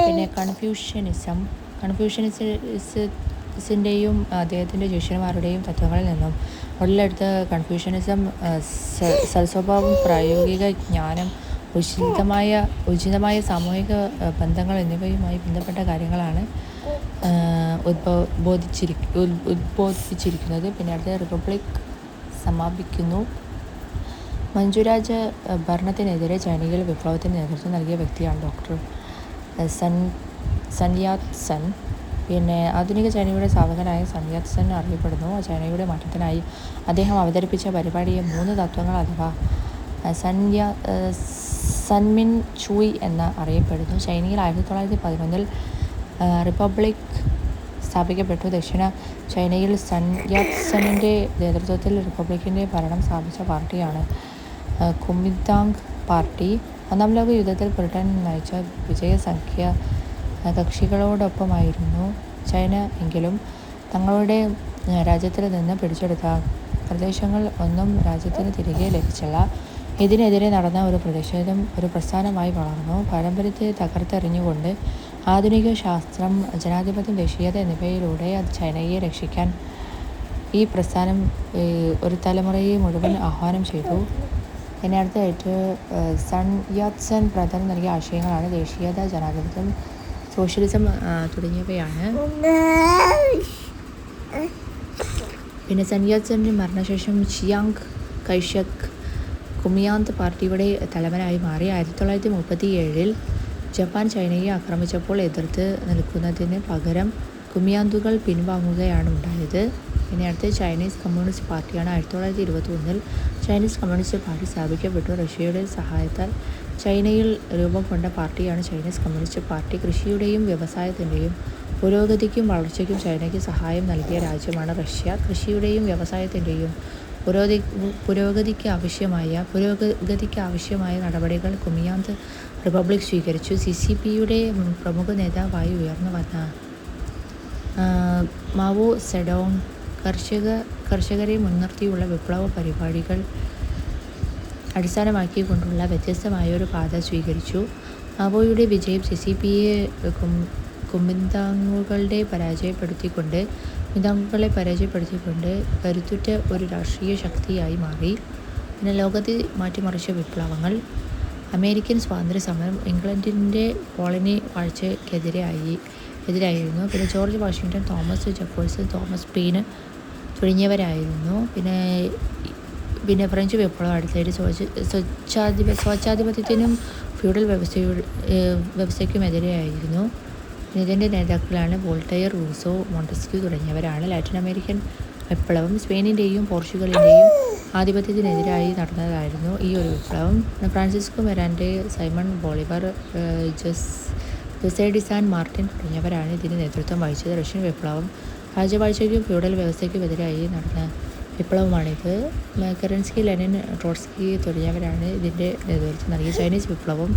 പിന്നെ കൺഫ്യൂഷനിസം കൺഫ്യൂഷനിസിന്റെയും അദ്ദേഹത്തിന്റെ ശിഷ്യന്മാരുടെയും തത്വങ്ങളിൽ നിന്നും ഉടലെടുത്ത കൺഫ്യൂഷ്യനിസം സൽസ്വഭാവം പ്രായോഗിക ജ്ഞാനം ഉചിതമായ ഉചിതമായ സാമൂഹിക ബന്ധങ്ങൾ എന്നിവയുമായി ബന്ധപ്പെട്ട കാര്യങ്ങളാണ് ഉദ്ബോധിച്ചിരി ഉദ്ബോധിപ്പിച്ചിരിക്കുന്നത് പിന്നെ അടുത്ത റിപ്പബ്ലിക് സമാപിക്കുന്നു. മഞ്ജുരാജ് ഭരണത്തിനെതിരെ ചൈനയിൽ വിപ്ലവത്തിന് നേതൃത്വം നൽകിയ വ്യക്തിയാണ് ഡോക്ടർ സൻ സൻയാത് സൻ. പിന്നെ ആധുനിക ചൈനയുടെ സ്ഥാപകനായ സൻയാത് സൻ അറിയപ്പെടുന്നു. ചൈനയുടെ മാറ്റത്തിനായി അദ്ദേഹം അവതരിപ്പിച്ച പരിപാടിയെ മൂന്ന് തത്വങ്ങൾ അഥവാ സന്യാ സൻമിൻ ചൂയ് എന്ന് അറിയപ്പെടുന്നു. ചൈനയിൽ ആയിരത്തി തൊള്ളായിരത്തി പതിനൊന്നിൽ റിപ്പബ്ലിക് സ്ഥാപിക്കപ്പെട്ടു. ദക്ഷിണ ചൈനയിൽ സൺ യാത് നേതൃത്വത്തിൽ റിപ്പബ്ലിക്കിന്റെ ഭരണം സ്ഥാപിച്ച പാർട്ടിയാണ് കുമിതാങ് പാർട്ടി. ഒന്നാം ലോക യുദ്ധത്തിൽ ബ്രിട്ടൻ നയിച്ച വിജയസംഖ്യ കക്ഷികളോടൊപ്പമായിരുന്നു ചൈന എങ്കിലും. തങ്ങളുടെ രാജ്യത്തിൽ നിന്ന് പിടിച്ചെടുത്ത പ്രദേശങ്ങൾ ഒന്നും രാജ്യത്തിന് തിരികെ ലഭിച്ചില്ല. ഇതിനെതിരെ നടന്ന ഒരു പ്രതിഷേധം ഒരു പ്രസ്ഥാനമായി വളർന്നു. പാരമ്പര്യത്തെ തകർത്തെറിഞ്ഞുകൊണ്ട് ആധുനിക ശാസ്ത്രം ജനാധിപത്യം ദേശീയത എന്നിവയിലൂടെ അത് ചൈനയെ രക്ഷിക്കാൻ ഈ പ്രസ്ഥാനം ഒരു തലമുറയെ മുഴുവൻ ആഹ്വാനം ചെയ്തു. എന്നെ അടുത്തായിട്ട് സൺ യാത്സൻ പ്രധാനം നൽകിയ ആശയങ്ങളാണ് ദേശീയത ജനാധിപത്യം സോഷ്യലിസം തുടങ്ങിയവയാണ്. പിന്നെ സൻയാത്സന്റെ മരണശേഷം ചിയാങ് കൈഷക് കുമിയാന്ത് പാർട്ടിയുടെ തലവനായി മാറി ആയിരത്തി തൊള്ളായിരത്തി മുപ്പത്തി ഏഴിൽ ജപ്പാൻ ചൈനയെ ആക്രമിച്ചപ്പോൾ എതിർത്ത് നിൽക്കുന്നതിന് പകരം കുമിയാന്തുകൾ പിൻവാങ്ങുകയാണ് ഉണ്ടായത്. ഇനി അടുത്ത് ചൈനീസ് കമ്മ്യൂണിസ്റ്റ് പാർട്ടിയാണ് ആയിരത്തി തൊള്ളായിരത്തി ഇരുപത്തി ഒന്നിൽ ചൈനീസ് കമ്മ്യൂണിസ്റ്റ് പാർട്ടി സ്ഥാപിക്കപ്പെട്ടു. റഷ്യയുടെ സഹായത്താൽ ചൈനയിൽ രൂപം കൊണ്ട പാർട്ടിയാണ് ചൈനീസ് കമ്മ്യൂണിസ്റ്റ് പാർട്ടി. കൃഷിയുടെയും വ്യവസായത്തിന്റെയും പുരോഗതിക്കും വളർച്ചയ്ക്കും ചൈനയ്ക്ക് സഹായം നൽകിയ രാജ്യമാണ് റഷ്യ. കൃഷിയുടെയും വ്യവസായത്തിന്റെയും പുരോഗതി പുരോഗതിക്ക് ആവശ്യമായ പുരോഗതിക്ക് ആവശ്യമായ നടപടികൾ കുമിയാന്ത് റിപ്പബ്ലിക് സ്വീകരിച്ചു. സി സി പിയുടെ പ്രമുഖ നേതാവായി ഉയർന്നു വന്ന മാവോ സെഡോങ് കർഷക കർഷകരെ മുൻനിർത്തിയുള്ള വിപ്ലവ പരിപാടികൾ അടിസ്ഥാനമാക്കിക്കൊണ്ടുള്ള വ്യത്യസ്തമായ ഒരു പാത സ്വീകരിച്ചു. മാവോയുടെ വിജയം സി സി പിയെ കുമ്പിന്താങ്ങുകളുടെ പരാജയപ്പെടുത്തിക്കൊണ്ട് മിതാങ്ങുകളെ പരാജയപ്പെടുത്തിക്കൊണ്ട് കരുത്തുറ്റ ഒരു രാഷ്ട്രീയ ശക്തിയായി മാറി. പിന്നെ ലോകത്തെ മാറ്റിമറിച്ച വിപ്ലവങ്ങൾ. അമേരിക്കൻ സ്വാതന്ത്ര്യ സമരം ഇംഗ്ലണ്ടിന്റെ കോളനി വാഴ്ചയ്ക്കെതിരായി എതിരായിരുന്നു. പിന്നെ George Washington Thomas Jefferson Thomas Paine തുടങ്ങിയവരായിരുന്നു പിന്നെ പിന്നെ ഫ്രഞ്ച് വിപ്ലവം അടുത്തായിട്ട് സ്വച്ഛാധിപ സ്വച്ഛാധിപത്യത്തിനും ഫ്യൂഡൽ വ്യവസ്ഥയുടെ വ്യവസ്ഥയ്ക്കുമെതിരെയായിരുന്നു ഇതിന്റെ നേതാക്കളാണ് വോൾട്ടയർ റൂസോ മോണ്ടസ്ക്യൂ തുടങ്ങിയവരാണ്. ലാറ്റിൻ അമേരിക്കൻ വിപ്ലവം സ്പെയിനിന്റെയും പോർച്ചുഗലിന്റെയും ആധിപത്യത്തിനെതിരായി നടന്നതായിരുന്നു ഈ ഒരു വിപ്ലവം. ഫ്രാൻസിസ്കോ മെരാൻഡെ സൈമൺ ബോളിവർ ജസ് ജുസൈഡിസാൻ മാർട്ടിൻ തുടങ്ങിയവരാണ് ഇതിന് നേതൃത്വം വഹിച്ചത്. റഷ്യൻ വിപ്ലവം രാജവാഴ്ചയ്ക്കും ഫ്യൂഡൽ വ്യവസ്ഥയ്ക്കും വ്യവസ്ഥയ്ക്കുമെതിരായി നടന്ന വിപ്ലവമാണിത്. കെറൻസ്കി ലെനിൻ ട്രോട്സ്കി തുടങ്ങിയവരാണ് ഇതിന്റെ നേതൃത്വം നൽകിയ ചൈനീസ് വിപ്ലവം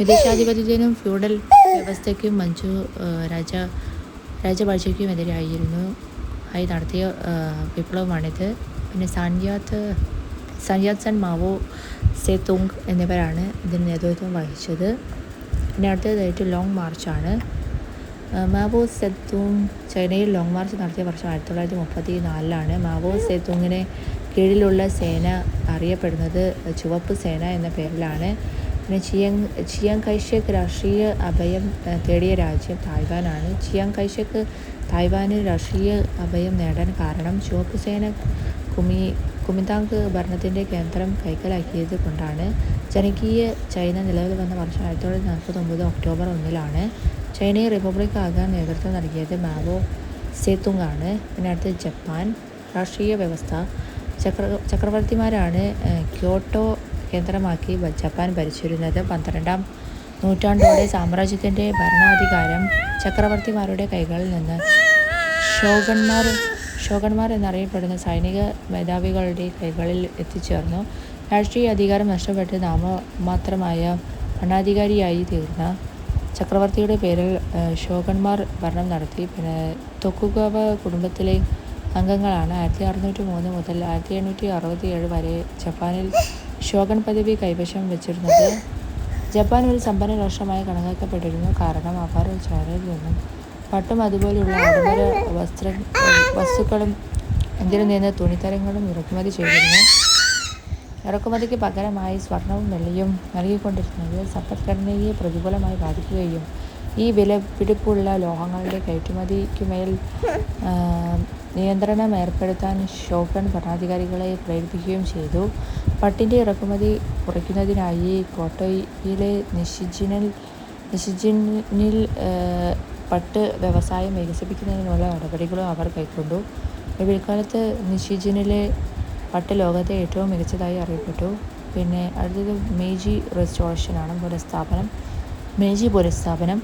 വിദേശാധിപത്യത്തിനും ഫ്യൂഡൽ വ്യവസ്ഥയ്ക്കും മഞ്ജു രാജ രാജവാഴ്ചയ്ക്കും എതിരായിരുന്നു. ആയി നടത്തിയ വിപ്ലവമാണിത്. പിന്നെ സാൻയാത്ത് സാൻയാത്ത് സൻ മാവോ സേതുങ് എന്നിവരാണ് ഇതിന് നേതൃത്വം വഹിച്ചത്. പിന്നെ അടുത്തതായിട്ട് ലോങ് മാർച്ചാണ്. മാവോ സെത്തുങ് ചൈനയിൽ ലോങ് മാർച്ച് നടത്തിയ വർഷം ആയിരത്തി തൊള്ളായിരത്തി മുപ്പത്തി നാലിലാണ് മാവോ സെത്തുങ്ങിന് കീഴിലുള്ള സേന അറിയപ്പെടുന്നത്. ചുവപ്പ് സേന എന്ന പേരിലാണ്. പിന്നെ ചിയങ് ചിയാങ് കൈഷക്ക് രാഷ്ട്രീയ അഭയം തേടിയ രാജ്യം തായ്വാനാണ്. ചിയാങ് കൈഷക് തായ്വാന് രാഷ്ട്രീയ അഭയം നേടാൻ കാരണം ചുവപ്പ് സേന കുമി കുമിതാങ് ഭരണത്തിന്റെ കേന്ദ്രം കൈക്കലാക്കിയത് കൊണ്ടാണ്. ജനകീയ ചൈന നിലവിൽ വന്ന വർഷം ആയിരത്തി തൊള്ളായിരത്തി നാൽപ്പത്തൊമ്പത് ഒക്ടോബർ ഒന്നിലാണ് ചൈനയെ റിപ്പബ്ലിക് ആകാൻ നേതൃത്വം നൽകിയത് മാവോ സേത്തുങ് ആണ് പിന്നെ അടുത്ത് ജപ്പാൻ. രാഷ്ട്രീയ വ്യവസ്ഥ. ചക്ര ചക്രവർത്തിമാരാണ് ക്യോട്ടോ കേന്ദ്രമാക്കി ജപ്പാൻ ഭരിച്ചിരുന്നത്. പന്ത്രണ്ടാം നൂറ്റാണ്ടോടെ സാമ്രാജ്യത്തിന്റെ ഭരണാധികാരം ചക്രവർത്തിമാരുടെ കൈകളിൽ നിന്ന് ഷോഗന്മാർ ഷോഗന്മാർ എന്നറിയപ്പെടുന്ന സൈനിക മേധാവികളുടെ കൈകളിൽ എത്തിച്ചേർന്നു. രാഷ്ട്രീയ അധികാരം നഷ്ടപ്പെട്ട് നാമമാത്രമായ ഭരണാധികാരിയായി തീർന്ന ചക്രവർത്തിയുടെ പേരിൽ ഷോഗന്മാർ ഭരണം നടത്തി. പിന്നെ തൊക്കുഗവ കുടുംബത്തിലെ അംഗങ്ങളാണ്. ആയിരത്തി അറുന്നൂറ്റി മൂന്ന് മുതൽ ആയിരത്തി എണ്ണൂറ്റി അറുപത്തി ഏഴ് വരെ ജപ്പാനിൽ ഷോഗൻ പദവി കൈവശം വെച്ചിരുന്നത്. ജപ്പാൻ ഒരു സമ്പന്ന രാഷ്ട്രമായി കണക്കാക്കപ്പെട്ടിരുന്നു. കാരണം അവർ ചൈനയിൽ നിന്നും പട്ടും അതുപോലെയുള്ള ആഡംബര വസ്ത്ര വസ്തുക്കളും ഇന്ത്യയിൽ നിന്ന് തുണിത്തരങ്ങളും ഇറക്കുമതി ചെയ്തിരുന്നു ഇറക്കുമതിക്ക് പകരമായി സ്വർണവും വെള്ളിയും നൽകിക്കൊണ്ടിരുന്നത് സമ്പദ്ഘടനയെ പ്രതികൂലമായി ബാധിക്കുകയും ഈ വിലപിടിപ്പുള്ള ലോഹങ്ങളുടെ കയറ്റുമതിക്കുമേൽ നിയന്ത്രണം ഏർപ്പെടുത്താൻ ഷോഗൺ ഭരണാധികാരികളെ പ്രേരിപ്പിക്കുകയും ചെയ്തു. പട്ടിന്റെ ഇറക്കുമതി കുറയ്ക്കുന്നതിനായി കോട്ടയിലെ നിഷിജിനൽ നിഷിജിനിൽ പട്ട് വ്യവസായം വികസിപ്പിക്കുന്നതിനുള്ള നടപടികളും അവർ കൈക്കൊണ്ടു. പിൽക്കാലത്ത് നിഷിജിനിലെ പട്ട് ലോകത്തെ ഏറ്റവും മികച്ചതായി അറിയപ്പെട്ടു. പിന്നെ അടുത്തത് മേജി റെസ്റ്റോറേഷനാണ് പുനഃസ്ഥാപനം. മേജി പുനഃസ്ഥാപനം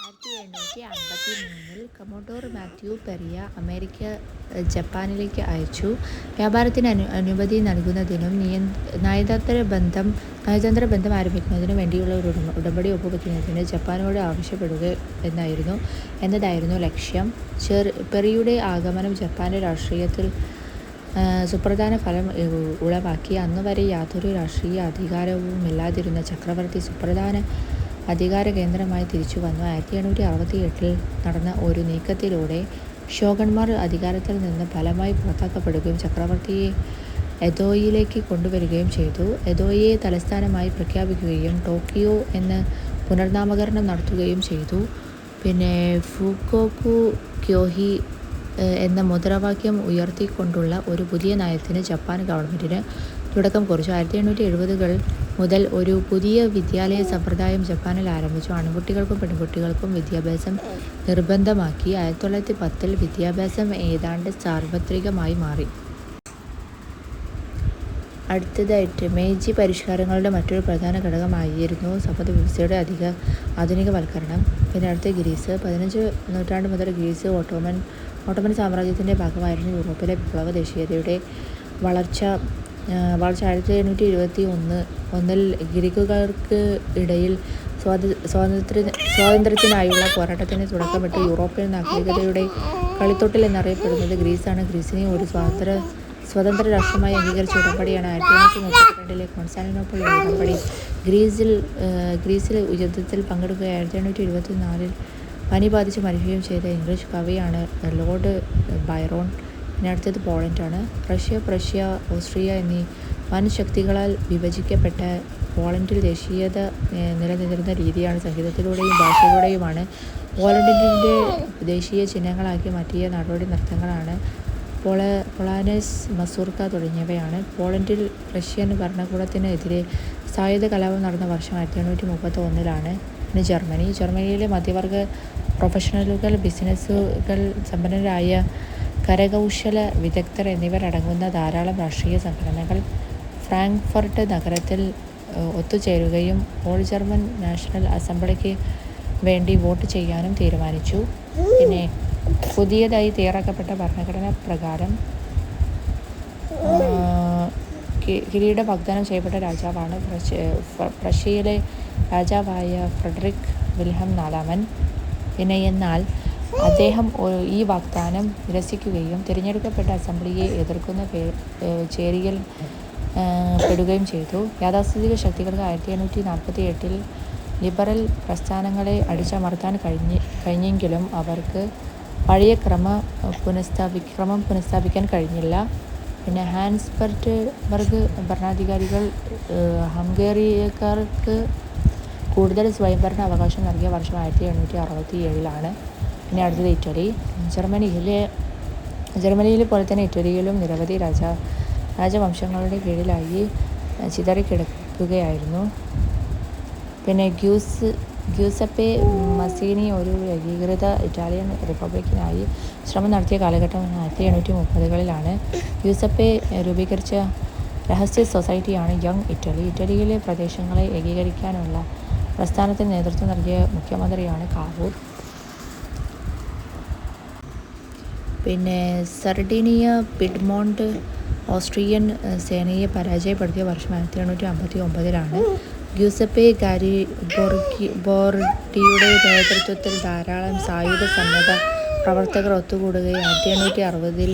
ആയിരത്തി എണ്ണൂറ്റി അമ്പത്തിമൂന്നിൽ കമോഡോർ മാത്യു പെറിയ അമേരിക്ക ജപ്പാനിലേക്ക് അയച്ചു. വ്യാപാരത്തിന് അനു അനുമതി നൽകുന്നതിനും നിയ നയതന്ത്ര ബന്ധം ആരംഭിക്കുന്നതിനും വേണ്ടിയുള്ള ഒരു ഉടമ്പടി ഒപ്പുവയ്ക്കുന്നതിന് ജപ്പാനോട് ആവശ്യപ്പെടുക എന്നായിരുന്നു എന്നതായിരുന്നു ലക്ഷ്യം. പെറിയുടെ ആഗമനം ജപ്പാന്റെ രാഷ്ട്രീയത്തിൽ സുപ്രധാന ഫലം ഉളവാക്കി. അന്നുവരെ യാതൊരു രാഷ്ട്രീയ അധികാരവും ഇല്ലാതിരുന്ന ചക്രവർത്തി സുപ്രധാന അധികാര കേന്ദ്രമായി തിരിച്ചു വന്നു ആയിരത്തി എണ്ണൂറ്റി അറുപത്തി എട്ടിൽ നടന്ന ഒരു നീക്കത്തിലൂടെ ഷോഗൺമാർ അധികാരത്തിൽ നിന്ന് ഫലമായി പുറത്താക്കപ്പെടുകയും ചക്രവർത്തിയെ എദോയിലേക്ക് കൊണ്ടുവരികയും ചെയ്തു. എദോയെ തലസ്ഥാനമായി പ്രഖ്യാപിക്കുകയും ടോക്കിയോ എന്ന് പുനർനാമകരണം നടത്തുകയും ചെയ്തു. പിന്നെ ഫുക്കോക്കു ക്യോഹി എന്ന മുദ്രാവാക്യം ഉയർത്തിക്കൊണ്ടുള്ള ഒരു പുതിയ നയത്തിന് ജപ്പാൻ ഗവൺമെന്റിന് തുടക്കം കുറിച്ചു. ആയിരത്തി എണ്ണൂറ്റി എഴുപതുകൾ മുതൽ ഒരു പുതിയ വിദ്യാലയ സമ്പ്രദായം ജപ്പാനിൽ ആരംഭിച്ചു. ആൺകുട്ടികൾക്കും പെൺകുട്ടികൾക്കും വിദ്യാഭ്യാസം നിർബന്ധമാക്കി. ആയിരത്തി തൊള്ളായിരത്തി പത്തിൽ വിദ്യാഭ്യാസം ഏതാണ്ട് സാർവത്രികമായി മാറി. അടുത്തതായിട്ട് മേജി പരിഷ്കാരങ്ങളുടെ മറ്റൊരു പ്രധാന ഘടകമായിരുന്നു സമ്പദ് വ്യവസ്ഥയുടെ അധിക ആധുനികവൽക്കരണം. പിന്നെ അടുത്ത ഗ്രീസ്. പതിനഞ്ച് നൂറ്റാണ്ട് മുതൽ ഗ്രീസ് ഓട്ടോമൻ ഓട്ടോമൻ സാമ്രാജ്യത്തിന്റെ ഭാഗമായിരുന്നു. യൂറോപ്പിലെ വിപ്ലവ ദേശീയതയുടെ വളർച്ച വളർച്ച ആയിരത്തി എണ്ണൂറ്റി ഇരുപത്തി ഒന്ന് ഒന്നിൽ ഗ്രീക്കുകാർക്ക് ഇടയിൽ സ്വാതന്ത്ര്യ സ്വാതന്ത്ര്യത്തിനായുള്ള പോരാട്ടത്തിന് തുടക്കമിട്ട് യൂറോപ്യൻ നാഗരികതയുടെ കളിത്തൊട്ടിൽ എന്നറിയപ്പെടുന്നത് ഗ്രീസാണ്. ഗ്രീസിനെ ഒരു സ്വതന്ത്ര രാഷ്ട്രമായി അംഗീകരിച്ച ഉടമ്പടിയാണ് ആയിരത്തി തൊള്ളായിരത്തി മുപ്പത്തിരണ്ടിലെ കോൺസ്റ്റാന്റിനോപ്പിൾ ഉടമ്പടി. ഗ്രീസിൽ ഗ്രീസിലെ യുദ്ധത്തിൽ പങ്കെടുക്കുക ആയിരത്തി എണ്ണൂറ്റി എഴുപത്തി നാലിൽ പനി ബാധിച്ച് മരിക്കുകയും ചെയ്ത ഇംഗ്ലീഷ് കവിയാണ് ലോർഡ് ബൈറോൺ. പിന്നെ അടുത്തത് പോളണ്ടാണ്. റഷ്യ, പ്രഷ്യ, ഓസ്ട്രിയ എന്നീ വൻശക്തികളാൽ വിഭജിക്കപ്പെട്ട പോളണ്ടിൽ ദേശീയത നിലനിന്നിരുന്ന രീതിയാണ് സംഗീതത്തിലൂടെയും ഭാഷയിലൂടെയുമാണ് പോളണ്ടിന്റെ ദേശീയ ചിഹ്നങ്ങളാക്കി മാറ്റിയ നാടോടി നൃത്തങ്ങളാണ് പൊളാനസ്, മസൂർക്ക തുടങ്ങിയവയാണ്. പോളണ്ടിൽ റഷ്യൻ ഭരണകൂടത്തിനെതിരെ സായുധ കലാപം നടന്ന വർഷം ആയിരത്തി എണ്ണൂറ്റി മുപ്പത്തി ഒന്നിലാണ് പിന്നെ ജർമ്മനി. ജർമ്മനിയിലെ മധ്യവർഗ പ്രൊഫഷണലുകൾ, ബിസിനസ്സുകൾ, സമ്പന്നരായ കരകൗശല വിദഗ്ധർ എന്നിവരടങ്ങുന്ന ധാരാളം രാഷ്ട്രീയ സംഘടനകൾ ഫ്രാങ്ക്ഫർട്ട് നഗരത്തിൽ ഒത്തുചേരുകയും ഓൾ ജർമ്മൻ നാഷണൽ അസംബ്ലിക്ക് വേണ്ടി വോട്ട് ചെയ്യാനും തീരുമാനിച്ചു. പിന്നെ പുതിയതായി തയ്യാറാക്കപ്പെട്ട ഭരണഘടന പ്രകാരം കിരീട വാഗ്ദാനം ചെയ്യപ്പെട്ട രാജാവാണ് പ്രഷ്യയിലെ രാജാവായ ഫ്രെഡറിക് വിൽഹം നാലാമൻ. പിന്നെ എന്നാൽ അദ്ദേഹം ഈ വാഗ്ദാനം നിരസിക്കുകയും തിരഞ്ഞെടുക്കപ്പെട്ട അസംബ്ലിയെ എതിർക്കുന്ന ചേരിയിൽ പെടുകയും ചെയ്തു. യാഥാസ്ഥിതിക ശക്തികൾക്ക് ആയിരത്തി എണ്ണൂറ്റി നാൽപ്പത്തി എട്ടിൽ ലിബറൽ പ്രസ്ഥാനങ്ങളെ അടിച്ചമർത്താൻ കഴിഞ്ഞ് കഴിഞ്ഞെങ്കിലും അവർക്ക് പഴയ ക്രമ പുനഃസ്ഥാപി ക്രമം പുനഃസ്ഥാപിക്കാൻ കഴിഞ്ഞില്ല. പിന്നെ ഹാൻസ്ബർഗ് ഭരണാധികാരികൾ ഹംഗേറിയക്കാർക്ക് കൂടുതൽ സ്വയംഭരണ അവകാശം നൽകിയ വർഷം ആയിരത്തി എണ്ണൂറ്റി അറുപത്തി ഏഴിലാണ് പിന്നെ അടുത്തത് ഇറ്റലി. ജർമ്മനിയിലെ ജർമ്മനിയിലെ പോലെ തന്നെ ഇറ്റലിയിലും നിരവധി രാജ രാജവംശങ്ങളുടെ കീഴിലായി ചിതറിക്കിടക്കുകയായിരുന്നു. പിന്നെ ഗ്യൂസപ്പെ മസീനി ഒരു ഏകീകൃത ഇറ്റാലിയൻ റിപ്പബ്ലിക്കിനായി ശ്രമം നടത്തിയ കാലഘട്ടം ആയിരത്തി എണ്ണൂറ്റി മുപ്പതുകളിലാണ്. ഗ്യൂസപ്പെ രൂപീകരിച്ച രഹസ്യ സൊസൈറ്റിയാണ് യങ് ഇറ്റലി. ഇറ്റലിയിലെ പ്രദേശങ്ങളെ ഏകീകരിക്കാനുള്ള പ്രസ്ഥാനത്തിന് നേതൃത്വം നൽകിയ മുഖ്യമന്ത്രിയാണ് കാവൂർ. പിന്നെ സർഡിനിയ പിഡ്മോണ്ട് ഓസ്ട്രിയൻ സേനയെ പരാജയപ്പെടുത്തിയ വർഷം ആയിരത്തി എണ്ണൂറ്റി അമ്പത്തിയൊമ്പതിലാണ്. ഗ്യൂസപ്പെ ഗാരി ബോർഡിയുടെ നേതൃത്വത്തിൽ ധാരാളം സായുധ സന്നദ്ധ പ്രവർത്തകർ ഒത്തുകൂടുകയും ആയിരത്തി എണ്ണൂറ്റി അറുപതിൽ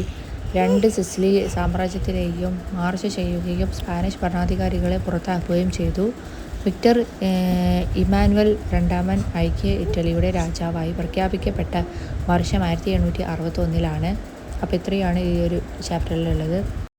രണ്ട് സിസിലി സാമ്രാജ്യത്തിലേക്കും മാർച്ച് ചെയ്യുകയും സ്പാനിഷ് ഭരണാധികാരികളെ പുറത്താക്കുകയും ചെയ്തു. വിക്ടർ ഇമാനുവൽ രണ്ടാമൻ ഐക്യ ഇറ്റലിയുടെ രാജാവായി പ്രഖ്യാപിക്കപ്പെട്ട വർഷം ആയിരത്തി എണ്ണൂറ്റി അറുപത്തൊന്നിലാണ് അപ്പോൾ ഇത്രയാണ് ഈ ഒരു ചാപ്റ്ററിലുള്ളത്